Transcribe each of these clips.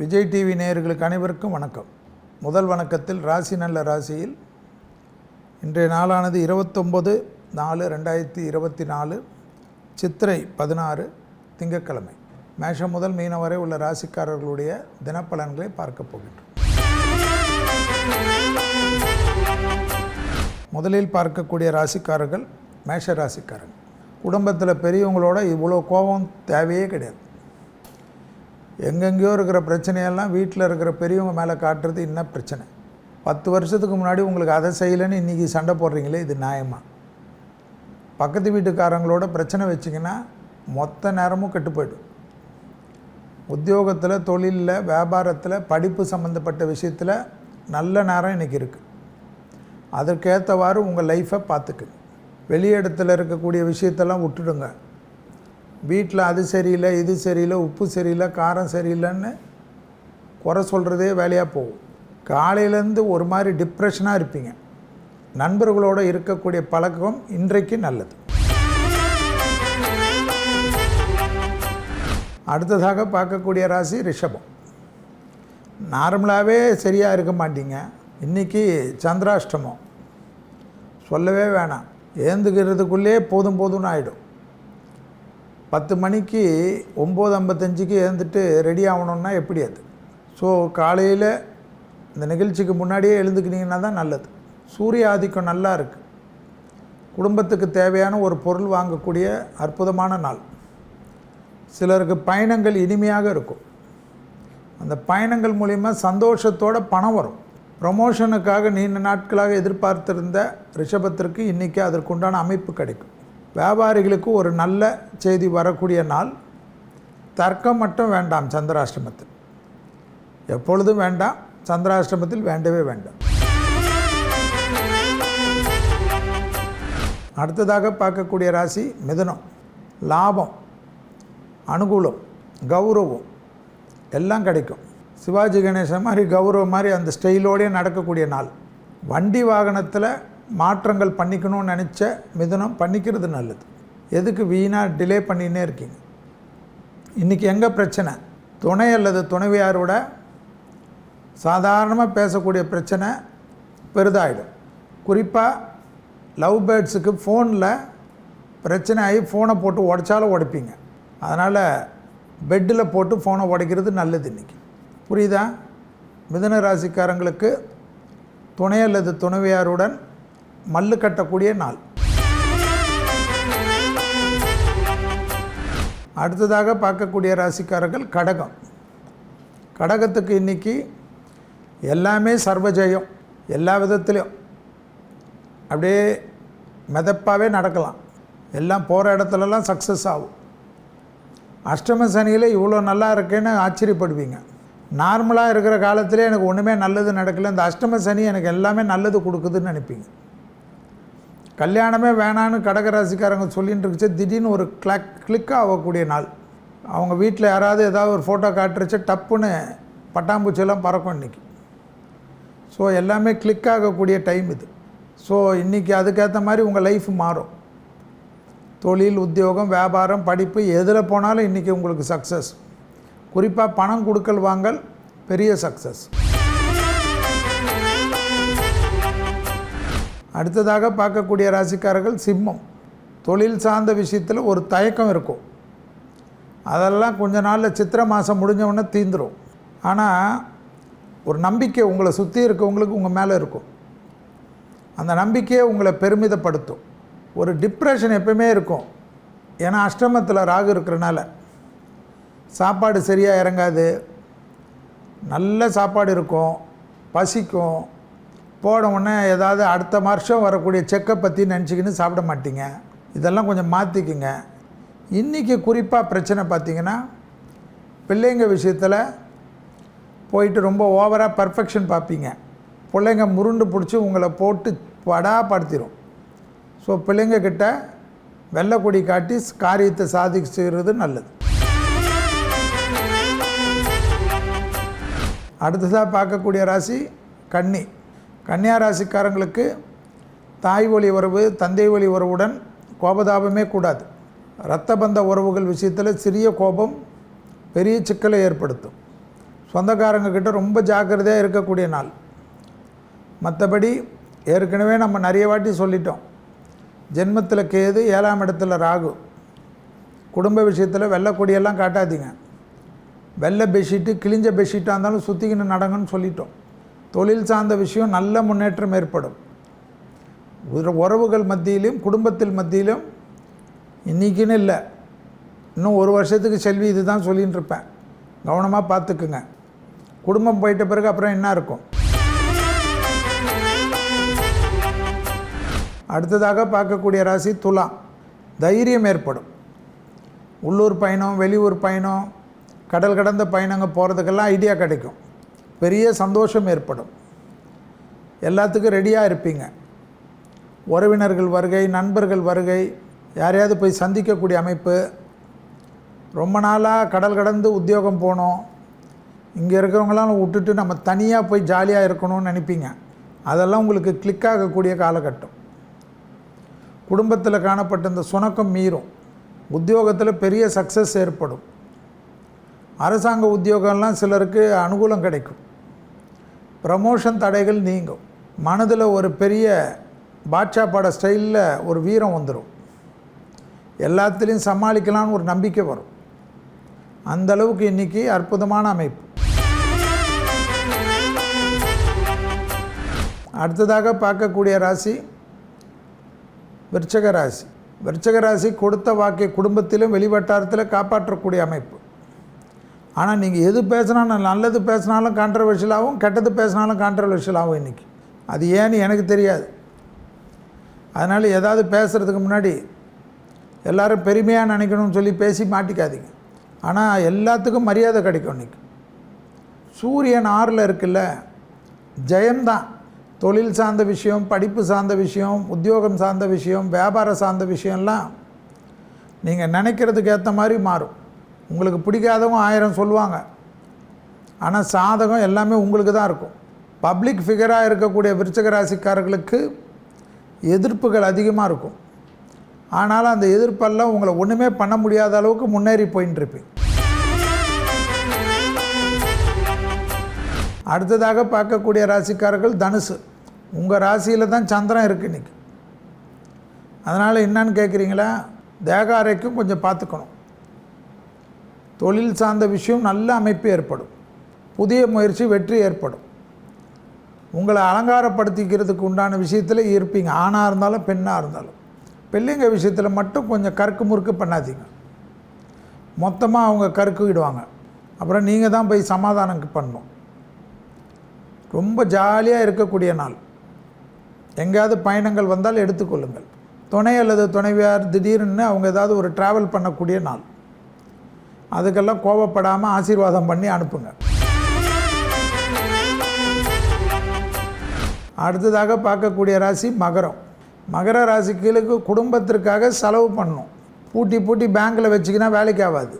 Vijay TV நேயர்களுக்கு அனைவருக்கும் வணக்கம். முதல் வணக்கத்தில் ராசி நல்ல ராசியில் இன்றைய நாளானது இருபத்தொம்பது நாலு ரெண்டாயிரத்தி இருபத்தி நாலு சித்திரை பதினாறு திங்கட்கிழமை. மேஷம் முதல் மீனம் வரை உள்ள ராசிக்காரர்களுடைய தினப்பலன்களை பார்க்க போகின்றோம். முதலில் பார்க்கக்கூடிய ராசிக்காரர்கள் மேஷ ராசிக்காரர்கள் குடும்பத்தில் பெரியவங்களோட இவ்வளோ கோபம் தேவையே கிடையாது. எங்கெங்கேயோ இருக்கிற பிரச்சனையெல்லாம் வீட்டில் இருக்கிற பெரியவங்க மேலே காட்டுறது இன்னும் பிரச்சனை? பத்து வருஷத்துக்கு முன்னாடி உங்களுக்கு அதை செய்யலைன்னு இன்றைக்கி சண்டை போடுறீங்களே இது நியாயமா? பக்கத்து வீட்டுக்காரங்களோட பிரச்சனை வச்சிங்கன்னா மொத்த நேரமும் கெட்டு போய்டும். உத்தியோகத்தில் தொழிலில் வியாபாரத்தில் படிப்பு சம்மந்தப்பட்ட விஷயத்தில் நல்ல நேரம் இன்றைக்கி இருக்குது அதற்கேற்றவாறு உங்கள் லைஃப்பை பார்த்துக்குங்க. வெளியிடத்தில் இருக்கக்கூடிய விஷயத்தெல்லாம் விட்டுடுங்க. வீட்டில் அது சரியில்லை இது சரியில்லை உப்பு சரியில்லை காரம் சரியில்லைன்னு குறை சொல்கிறதே வேலையாக போகும். காலையிலேருந்து ஒரு மாதிரி டிப்ரெஷனாக இருப்பீங்க. நண்பர்களோடு இருக்கக்கூடிய பழக்கம் இன்றைக்கு நல்லது. அடுத்ததாக பார்க்கக்கூடிய ராசி ரிஷபம். நார்மலாகவே சரியாக இருக்க மாட்டீங்க. இன்றைக்கி சந்திராஷ்டமம். சொல்லவே வேணாம். ஏந்துக்கிறதுக்குள்ளே போதும் போதும்னு ஆகிடும் பத்து மணிக்கு ஒம்பது ஐம்பத்தஞ்சுக்கு எழுந்துட்டு ரெடி ஆகணுன்னா எப்படி அது? ஸோ காலையில் இந்த நிகழ்ச்சிக்கு முன்னாடியே எழுந்துக்கினீங்கன்னா தான் நல்லது. சூரிய ஆதிக்கம் நல்லா இருக்குது குடும்பத்துக்கு தேவையான ஒரு பொருள் வாங்கக்கூடிய அற்புதமான நாள். சிலருக்கு பயணங்கள் இனிமையாக இருக்கும். அந்த பயணங்கள் மூலிமா சந்தோஷத்தோட பணம் வரும். ப்ரமோஷனுக்காக நீண்ட நாட்களாக எதிர்பார்த்திருந்த ரிஷபத்திற்கு இன்றைக்கி அதற்குண்டான அமைப்பு கிடைக்கும். வியாபாரிகளுக்கு ஒரு நல்ல செய்தி வரக்கூடிய நாள். தர்க்கம் மட்டும் வேண்டாம் சந்திராஷ்டமத்தில் எப்பொழுதும் வேண்டாம் சந்திராஷ்டமத்தில் வேண்டவே வேண்டாம். அடுத்ததாக பார்க்கக்கூடிய ராசி மிதுனம் லாபம் அனுகூலம் கௌரவம் எல்லாம் கிடைக்கும். சிவாஜி கணேசன் மாதிரி கௌரவம் மாதிரி அந்த ஸ்டைலோடே நடக்கக்கூடிய நாள். வண்டி வாகனத்தில் மாற்றங்கள் பண்ணிக்கணும்னு நினச்ச மிதுனம் பண்ணிக்கிறது நல்லது. எதுக்கு வீணாக டிலே பண்ணினே இருக்கீங்க? இன்றைக்கி எங்கே பிரச்சனை? துணை அல்லது துணைவியாரோட சாதாரணமாக பேசக்கூடிய பிரச்சனை பெரிதாயிடும். குறிப்பாக லவ் பேர்ட்ஸுக்கு ஃபோனில் பிரச்சனை ஆகி ஃபோனை போட்டு உடைச்சாலும் உடைப்பீங்க. அதனால் பெட்டில் போட்டு ஃபோனை உடைக்கிறது நல்லது இன்றைக்கி புரியுதா? மிதன ராசிக்காரங்களுக்கு துணை அல்லது துணைவியாருடன் மல்லு கட்டக்கூடிய நாள். அடுத்ததாக பார்க்கக்கூடிய ராசிக்காரர்கள் கடகம். கடகத்துக்கு இன்றைக்கி எல்லாமே சர்வஜயம் எல்லா விதத்துலேயும் அப்படியே மிதப்பாகவே நடக்கலாம். எல்லாம் போகிற இடத்துலலாம் சக்ஸஸ் ஆகும். அஷ்டம சனியில் இவ்வளோ நல்லா இருக்கேன்னு ஆச்சரியப்படுவீங்க. நார்மலாக இருக்கிற காலத்திலே எனக்கு ஒன்றுமே நல்லது நடக்கல. இந்த அஷ்டம சனி எனக்கு எல்லாமே நல்லது கொடுக்குதுன்னு நினைப்பீங்க. கல்யாணமே வேணான்னு கடகராசிக்காரங்க சொல்லின்னு இருந்துச்சு திடீர்னு ஒரு கிளக் கிளிக் ஆகக்கூடிய நாள். அவங்க வீட்டில் யாராவது ஏதாவது ஒரு ஃபோட்டோ காட்டுறச்சு டப்புன்னு பட்டாம்பூச்சியெல்லாம் பறக்கும் இன்றைக்கி ஸோ எல்லாமே கிளிக் ஆகக்கூடிய டைம் இது. ஸோ இன்றைக்கி அதுக்கேற்ற மாதிரி உங்கள் லைஃப் மாறும். தொழில் உத்தியோகம் வியாபாரம் படிப்பு எதில் போனாலும் இன்றைக்கி உங்களுக்கு சக்ஸஸ் குறிப்பாக பணம் கொடுக்கல் வாங்கல் பெரிய சக்ஸஸ் அடுத்ததாக பார்க்கக்கூடிய ராசிக்காரர்கள் சிம்மம். தொழில் சார்ந்த விஷயத்தில் ஒரு தயக்கம் இருக்கும். அதெல்லாம் கொஞ்ச நாளில் சித்திரை மாதம் முடிஞ்சவுடனே தீந்துடும் ஆனால் ஒரு நம்பிக்கை உங்களை சுற்றி இருக்கவங்களுக்கு உங்கள் மேலே இருக்கும். அந்த நம்பிக்கையை உங்களை பெருமிதப்படுத்தும். ஒரு டிப்ரெஷன் எப்பவுமே இருக்கும். ஏன்னா அஷ்டமத்தில் ராகு இருக்கிறனால. சாப்பாடு சரியாக இறங்காது. நல்ல சாப்பாடு இருக்கும். பசிக்கும். போன உடனே ஏதாவது அடுத்த வருஷம் வரக்கூடிய செக்கை பற்றி நினச்சிக்கின்னு சாப்பிட மாட்டீங்க. இதெல்லாம் கொஞ்சம் மாற்றிக்குங்க இன்றைக்கி குறிப்பாக பிரச்சனை பார்த்தீங்கன்னா பிள்ளைங்க விஷயத்தில் போயிட்டு ரொம்ப ஓவராக பர்ஃபெக்ஷன் பார்ப்பீங்க பிள்ளைங்க முருண்டு பிடிச்சி உங்களை போட்டு படாப்படுத்திடும் ஸோ பிள்ளைங்க வெள்ளக்கொடி காட்டி காரியத்தை சாதிச்சுக்கிறது நல்லது. அடுத்ததாக பார்க்கக்கூடிய ராசி கன்னி. கன்னியா ராசிக்காரங்களுக்கு தாய் வழி உறவு தந்தை வழி உறவுடன் கோபதாபமே கூடாது. இரத்த பந்த உறவுகள் விஷயத்தில் சிறிய கோபம் பெரிய சிக்கலை ஏற்படுத்தும். சொந்தக்காரங்கக்கிட்ட ரொம்ப ஜாக்கிரதையாக இருக்கக்கூடிய நாள். மற்றபடி ஏற்கனவே நம்ம நிறைய வாட்டி சொல்லிட்டோம். ஜென்மத்தில் கேது ஏழாம் இடத்துல ராகு. குடும்ப விஷயத்தில் வெள்ளை கொடியெல்லாம் காட்டாதீங்க. வெள்ளை பெட்ஷீட்டு கிழிஞ்ச பெட்ஷீட்டாக இருந்தாலும் சுற்றிக்கின்னு நடங்கன்னு சொல்லிட்டோம். தொழில் சார்ந்த விஷயம் நல்ல முன்னேற்றம் ஏற்படும். உறவுகள் மத்தியிலும் குடும்பத்தில் மத்தியிலும் இன்றைக்கின்னு இல்லை. இன்னும் ஒரு வருஷத்துக்கு செல்வி இது தான் சொல்லின்னு இருப்பேன் கவனமாக பார்த்துக்குங்க. குடும்பம் போயிட்ட பிறகு அப்புறம் என்ன இருக்கும்? அடுத்ததாக பார்க்கக்கூடிய ராசி துலாம். தைரியம் ஏற்படும். உள்ளூர் பயணம் வெளியூர் பயணம் கடல் கடந்த பயணங்கள் போகிறதுக்கெல்லாம் ஐடியா கிடைக்கும். பெரிய சந்தோஷம் ஏற்படும். எல்லாத்துக்கும் ரெடியாக இருப்பீங்க. உறவினர்கள் வருகை நண்பர்கள் வருகை யாரையாவது போய் சந்திக்கக்கூடிய அமைப்பு. ரொம்ப நாளாக கடல் கடந்து உத்தியோகம் போகணும் இங்கே இருக்கிறவங்களாம் விட்டுட்டு நம்ம தனியாக போய் ஜாலியாக இருக்கணும்னு நினைப்பீங்க. அதெல்லாம் உங்களுக்கு கிளிக் ஆகக்கூடிய காலகட்டம். குடும்பத்தில் காணப்பட்ட இந்த சுணக்கம் மீறும். உத்தியோகத்தில் பெரிய சக்ஸஸ் ஏற்படும். அரசாங்க உத்தியோகம்லாம் சிலருக்கு அனுகூலம் கிடைக்கும். ப்ரமோஷன் தடைகள் நீங்கும். மனதில் ஒரு பெரிய பாட்ஷா பட ஸ்டைலில் ஒரு வீரம் வந்துடும் எல்லாத்துலேயும் சமாளிக்கலாம்னு ஒரு நம்பிக்கை வரும். அந்த அளவுக்கு இன்றைக்கி அற்புதமான அமைப்பு. அடுத்ததாக பார்க்கக்கூடிய ராசி விருச்சக ராசி. விருச்சக ராசி கொடுத்த வாக்கை குடும்பத்திலும் வெளிவட்டாரத்தில் காப்பாற்றக்கூடிய அமைப்பு. ஆனால் நீங்கள் எது பேசினாலும் நல்லது பேசினாலும் கான்ட்ரவர்ஷியலாகவும் கெட்டது பேசினாலும் கான்ட்ரவர்ஷியலாகவும் இன்றைக்கி அது ஏன்னு எனக்கு தெரியாது. அதனால் ஏதாவது பேசுகிறதுக்கு முன்னாடி எல்லோரும் பெருமையாக நினைக்கணும்னு சொல்லி பேசி மாட்டிக்காதீங்க. ஆனால் எல்லாத்துக்கும் மரியாதை கிடைக்கும் இன்றைக்கி சூரியன் ஆறில் இருக்குல்ல ஜெயம்தான். தொழில் சார்ந்த விஷயம் படிப்பு சார்ந்த விஷயம் உத்தியோகம் சார்ந்த விஷயம் வியாபாரம் சார்ந்த விஷயம்லாம் நீங்கள் நினைக்கிறதுக்கு ஏற்ற மாதிரி மாறும். உங்களுக்கு பிடிக்காதவங்க ஆயிரம் சொல்லுவாங்க. ஆனால் சாதகம் எல்லாமே உங்களுக்கு தான் இருக்கும். பப்ளிக் ஃபிகராக இருக்கக்கூடிய விருச்சக ராசிக்காரர்களுக்கு எதிர்ப்புகள் அதிகமாக இருக்கும். ஆனாலும் அந்த எதிர்ப்பெல்லாம் உங்களை ஒன்றுமே பண்ண முடியாத அளவுக்கு முன்னேறி போயின்னு இருப்பீங்க அடுத்ததாக பார்க்கக்கூடிய ராசிக்காரர்கள் தனுசு. உங்கள் ராசியில் தான் சந்திரன் இருக்குது இன்றைக்கி அதனால் என்னன்னு கேட்குறீங்களா தேகாரைக்கும் கொஞ்சம் பார்த்துக்கணும். தொழில் சார்ந்த விஷயம் நல்ல அமைப்பு ஏற்படும். புதிய முயற்சி வெற்றி ஏற்படும். உங்களை அலங்காரப்படுத்திக்கிறதுக்கு உண்டான விஷயத்தில் இருப்பீங்க. ஆணாக இருந்தாலும் பெண்ணாக இருந்தாலும். பிள்ளைங்க விஷயத்தில் மட்டும் கொஞ்சம் கருக்கு முறுக்கு பண்ணாதீங்க. மொத்தமாக அவங்க கருக்குவிடுவாங்க அப்புறம் நீங்கள் தான் போய் சமாதானம் பண்ணணும். ரொம்ப ஜாலியாக இருக்கக்கூடிய நாள். எங்கேயாவது பயணங்கள் வந்தால் எடுத்துக்கொள்ளுங்கள். துணை அல்லது துணைவியார் திடீர்னு அவங்க ஏதாவது ஒரு ட்ராவல் பண்ணக்கூடிய நாள். அதுக்கெல்லாம் கோபப்படாமல் ஆசீர்வாதம் பண்ணி அனுப்புங்க. அடுத்ததாக பார்க்கக்கூடிய ராசி மகரம். மகர ராசிகளுக்கு குடும்பத்திற்காக செலவு பண்ணணும் பூட்டி பூட்டி பேங்க்கில் வச்சுக்கினா வேலைக்கு ஆகாது.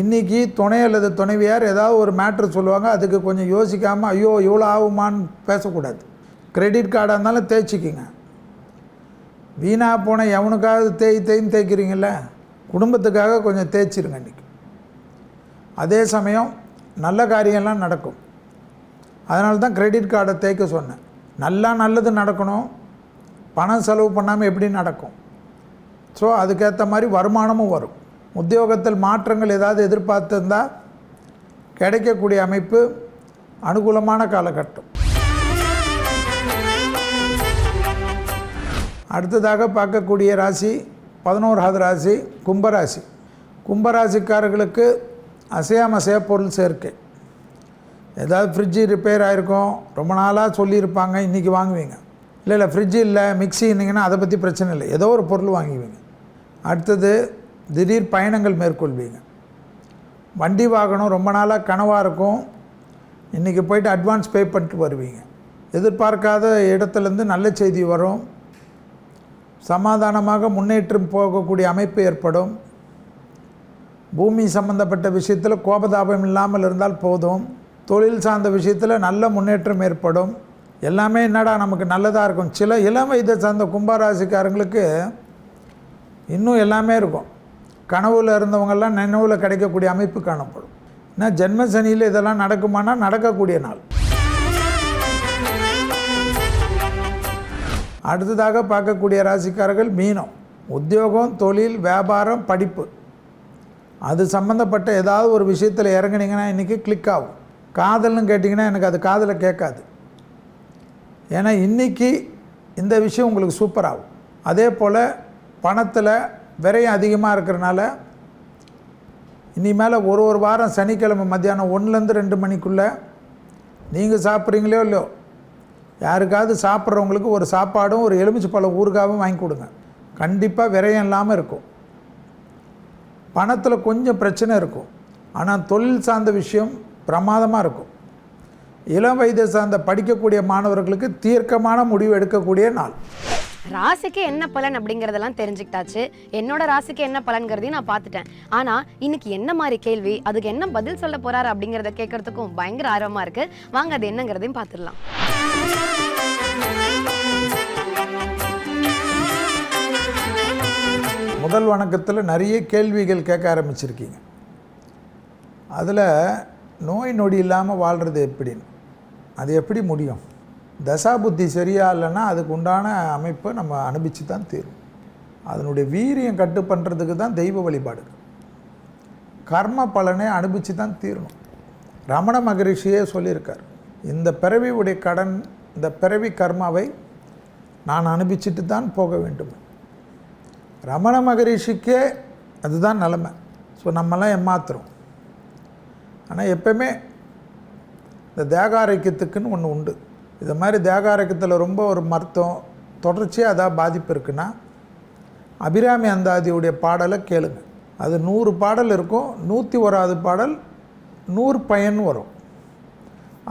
இன்றைக்கி துணை அல்லது துணைவியார் ஏதாவது ஒரு மேட்ரு சொல்லுவாங்க அதுக்கு கொஞ்சம் யோசிக்காமல் ஐயோ இவ்வளோ ஆகுமான்னு பேசக்கூடாது. கிரெடிட் கார்டாக இருந்தாலும் தேய்ச்சிக்கிங்க. வீணாக போன எவனுக்காவது தேய் தேய்ன்னு தேய்க்கிறீங்களே குடும்பத்துக்காக கொஞ்சம் தேய்ச்சிருங்க இன்றைக்கி அதே சமயம் நல்ல காரியம்லாம் நடக்கும். அதனால தான் கிரெடிட் கார்டை தேய்க்க சொன்னேன். நல்லா நல்லது நடக்கணும். பணம் செலவு பண்ணாமல் எப்படி நடக்கும்? ஸோ அதுக்கேற்ற மாதிரி வருமானமும் வரும். உத்தியோகத்தில் மாற்றங்கள் ஏதாவது எதிர்பார்த்துருந்தா கிடைக்கக்கூடிய அமைப்பு அனுகூலமான காலகட்டம். அடுத்ததாக பார்க்கக்கூடிய ராசி பதினோராவது ராசி கும்பராசி. கும்பராசிக்காரர்களுக்கு அசையாமசையாக பொருள் சேர்க்கை. ஏதாவது ஃப்ரிட்ஜு ரிப்பேர் ஆகிருக்கும் ரொம்ப நாளாக சொல்லியிருப்பாங்க இன்றைக்கி வாங்குவீங்க. இல்லை இல்லை ஃப்ரிட்ஜு இல்லை மிக்சி இருந்தீங்கன்னா அதை பற்றி பிரச்சனை இல்லை. ஏதோ ஒரு பொருள் வாங்குவீங்க. அடுத்தது திடீர் பயணங்கள் மேற்கொள்வீங்க. வண்டி வாகனம் ரொம்ப நாளாக கனவாக இருக்கும். இன்றைக்கி போயிட்டு அட்வான்ஸ் பே பண்ணிட்டு வருவீங்க. எதிர்பார்க்காத இடத்துலேருந்து நல்ல செய்தி வரும். சமாதானமாக முன்னேற்றம் போகக்கூடிய அமைப்பு ஏற்படும். பூமி சம்பந்தப்பட்ட விஷயத்தில் கோபதாபம் இல்லாமல் இருந்தால் போதும். தொழில் சார்ந்த விஷயத்தில் நல்ல முன்னேற்றம் ஏற்படும். எல்லாமே என்னடா நமக்கு நல்லதாக இருக்கும். சில இளம் வயதை சார்ந்த கும்பராசிக்காரங்களுக்கு இன்னும் எல்லாமே இருக்கும். கனவுல இருந்தவங்கெல்லாம் நினைவில் கிடைக்கக்கூடிய அமைப்பு காணப்படும். ஏன்னா ஜென்மசனியில் இதெல்லாம் நடக்குமானால் நடக்கக்கூடிய நாள். அடுத்ததாக பார்க்கக்கூடிய ராசிக்காரர்கள் மீனம் உத்தியோகம் தொழில் வியாபாரம் படிப்பு. அது சம்மந்தப்பட்ட ஏதாவது ஒரு விஷயத்தில் இறங்குனீங்கன்னா இன்றைக்கி கிளிக் ஆகும். காதல்னு கேட்டிங்கன்னா எனக்கு அது காதில் கேட்காது. ஏன்னா இன்றைக்கி இந்த விஷயம் உங்களுக்கு சூப்பர் ஆகும். அதே போல் பணத்தில் விரையும் அதிகமாக இருக்கிறனால இனிமேல் ஒரு ஒரு வாரம் சனிக்கிழமை மத்தியானம் ஒன்றுலேருந்து ரெண்டு மணிக்குள்ளே நீங்கள் சாப்பிட்றீங்களோ இல்லையோ யாருக்காவது சாப்பிட்றவங்களுக்கு ஒரு சாப்பாடும் ஒரு எலுமிச்சை பழம் ஊறுகாவும் வாங்கி கொடுங்க. கண்டிப்பாக விரயம் இல்லாமல் இருக்கும். பணத்தில் கொஞ்சம் பிரச்சனை இருக்கும். ஆனால் தொழில் சார்ந்த விஷயம் பிரமாதமாக இருக்கும். இளம் வயதை சார்ந்த படிக்கக்கூடிய மாணவர்களுக்கு தீர்க்கமான முடிவு எடுக்கக்கூடிய நாள். ராசிக்கு என்ன பலன் அப்படிங்கிறதெல்லாம் தெரிஞ்சுக்கிட்டாச்சு. என்னோட ராசிக்கு என்ன பலன்கிறதையும் நான் பார்த்துட்டேன். ஆனால் இன்னைக்கு என்ன மாதிரி கேள்வி அதுக்கு என்ன பதில் சொல்ல போறாரு அப்படிங்கிறத கேட்கறதுக்கும் பயங்கர ஆர்வமாக இருக்கு. வாங்க அது என்னங்கிறதையும் பார்த்துடலாம். முதல் வணக்கத்தில் நிறைய கேள்விகள் கேட்க ஆரம்பிச்சிருக்கீங்க. அதில் நோய் நொடி இல்லாமல் வாழ்கிறது எப்படின்னு? அது எப்படி முடியும்? தசாபுத்தி சரியா இல்லைன்னா அதுக்கு உண்டான அமைப்பை நம்ம அனுபவிச்சு தான் தீரும். அதனுடைய வீரியம் கட்டு பண்ணுறதுக்கு தான் தெய்வ வழிபாடு. கர்ம பலனை அனுபவிச்சு தான் தீரணும். ரமண மகரிஷியே சொல்லியிருக்கார் இந்த பிறவியுடைய கடன் இந்த பிறவி கர்மாவை நான் அனுபவிச்சுட்டு தான் போக வேண்டும். ரமண மகரிஷிக்கே அதுதான் நிலமை. ஸோ நம்மலாம் ஏமாத்துறோம். ஆனால் எப்பயுமே இந்த தேகாரோக்கியத்துக்குன்னு ஒன்று உண்டு. இது மாதிரி தேகாரக்கத்தில் ரொம்ப ஒரு மருத்துவம் தொடர்ச்சியாக அதாவது பாதிப்பு இருக்குன்னா அபிராமி அந்தாதியுடைய பாடலை கேளுங்க. அது நூறு பாடல் இருக்கும் நூற்றி ஓராவது பாடல் நூறு பயன் வரும்.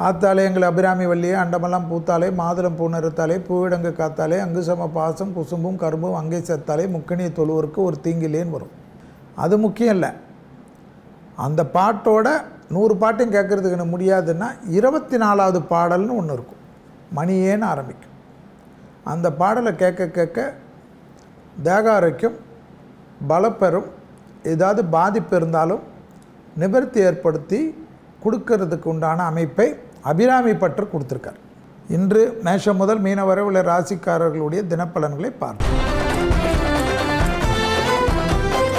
ஆத்தாலே எங்கள் அபிராமி வள்ளியே அண்டமெல்லாம் பூத்தாலே மாதுளம் பூ நிறுத்தாலே பூவிடங்கு காத்தாலே அங்கு சம பாசம் குசும்பும் கரும்பும் அங்கே சேர்த்தாலே முக்கணியை தொழுவருக்கு ஒரு தீங்கிலேன்னு வரும். அது முக்கியம் இல்லை. அந்த பாட்டோட நூறு பாட்டையும் கேட்குறதுக்கு முடியாதுன்னா இருபத்தி நாலாவது பாடல்னு ஒன்று இருக்கும். மணியேன்னு ஆரம்பிக்கும். அந்த பாடலை கேட்க கேட்க தேகாரோக்கியம் பலப்பெறும் ஏதாவது பாதிப்பு இருந்தாலும் நிவர்த்தி ஏற்படுத்தி கொடுக்கறதுக்கு உண்டான அமைப்பை அபிராமி பற்று கொடுத்துருக்கார். இன்று மேஷம் முதல் மீனவரை உள்ள ராசிக்காரர்களுடைய தினப்பலன்களை பார்ப்போம்.